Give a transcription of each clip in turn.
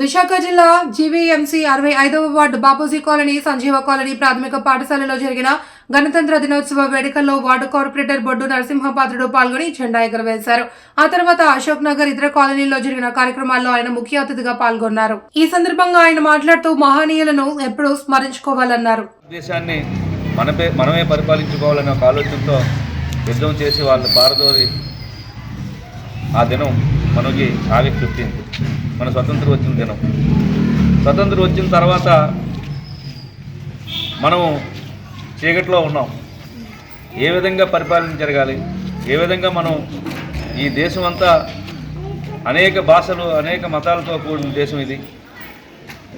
విశాఖ జిల్లా జీవీఎంసీ అరవై ఐదవ ward Bapuji colony Sanjeeva colony ప్రాథమిక పాఠశాలలో జరిగిన గణతంత్ర దినోత్సవ వేడుకల్లో వార్డు కార్పొరేటర్ బొడ్డు నరసింహపాత్రుడు పాల్గొని జెండా ఎగురవేశారు. ఆ తర్వాత అశోక్ నగర్ ఇతర కాలనీల్లో జరిగిన కార్యక్రమాల్లో ఆయన ముఖ్య అతిథిగా పాల్గొన్నారు. ఈ సందర్భంగా ఆయన మాట్లాడుతూ మహనీయులను ఎప్పుడూ స్మరించుకోవాలన్నారు. దేశాన్ని మనమే పరిపాలించుకోవాలనే ఒక ఆలోచనతో యుద్ధం చేసి వాళ్ళు పారదోరి ఆ దినం మనకి ఆగస్ట్ ఫిఫ్టీన్త్. మన స్వతంత్రం వచ్చిన దినం. స్వతంత్రం వచ్చిన తర్వాత మనము చీకట్లో ఉన్నాం. ఏ విధంగా పరిపాలన జరగాలి? ఏ విధంగా మనం ఈ దేశం అంతా అనేక భాషలు అనేక మతాలతో కూడిన దేశం ఇది?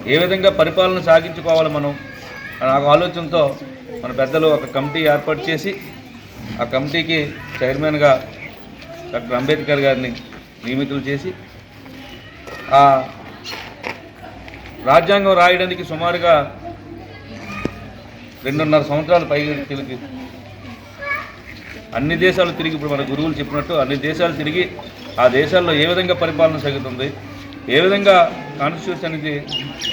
ఏ విధంగా పరిపాలన సాగించుకోవాలి మనం? అని ఆ ఆలోచనతో మన పెద్దలు ఒక కమిటీ ఏర్పాటు చేసి ఆ కమిటీకి చైర్మన్గా డాక్టర్ అంబేద్కర్ గారిని నియమితులు చేసి ఆ రాజ్యాంగం రాయడానికి సుమారుగా రెండున్నర సంవత్సరాలు పైగా తిరిగి అన్ని దేశాలు తిరిగి ఇప్పుడు మన గురువులు చెప్పినట్టు అన్ని దేశాలు తిరిగి ఆ దేశాల్లో ఏ విధంగా పరిపాలన సాగుతుంది ఏ విధంగా కాన్స్టిట్యూషన్ అనేది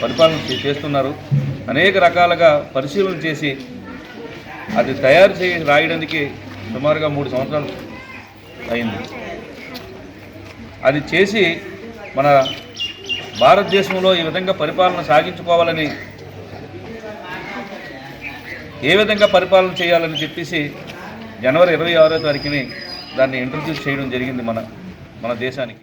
పరిపాలన చేస్తున్నారు అనేక రకాలుగా పరిశీలన చేసి అది తయారు చేసి రాయడానికి సుమారుగా మూడు సంవత్సరాలు అయింది. అది చేసి మన భారతదేశంలో ఈ విధంగా పరిపాలన సాగించుకోవాలని ఏ విధంగా పరిపాలన చేయాలని చెప్పేసి జనవరి ఇరవై ఆరో తారీఖుని దాన్ని ఇంట్రడ్యూస్ చేయడం జరిగింది మన మన దేశానికి.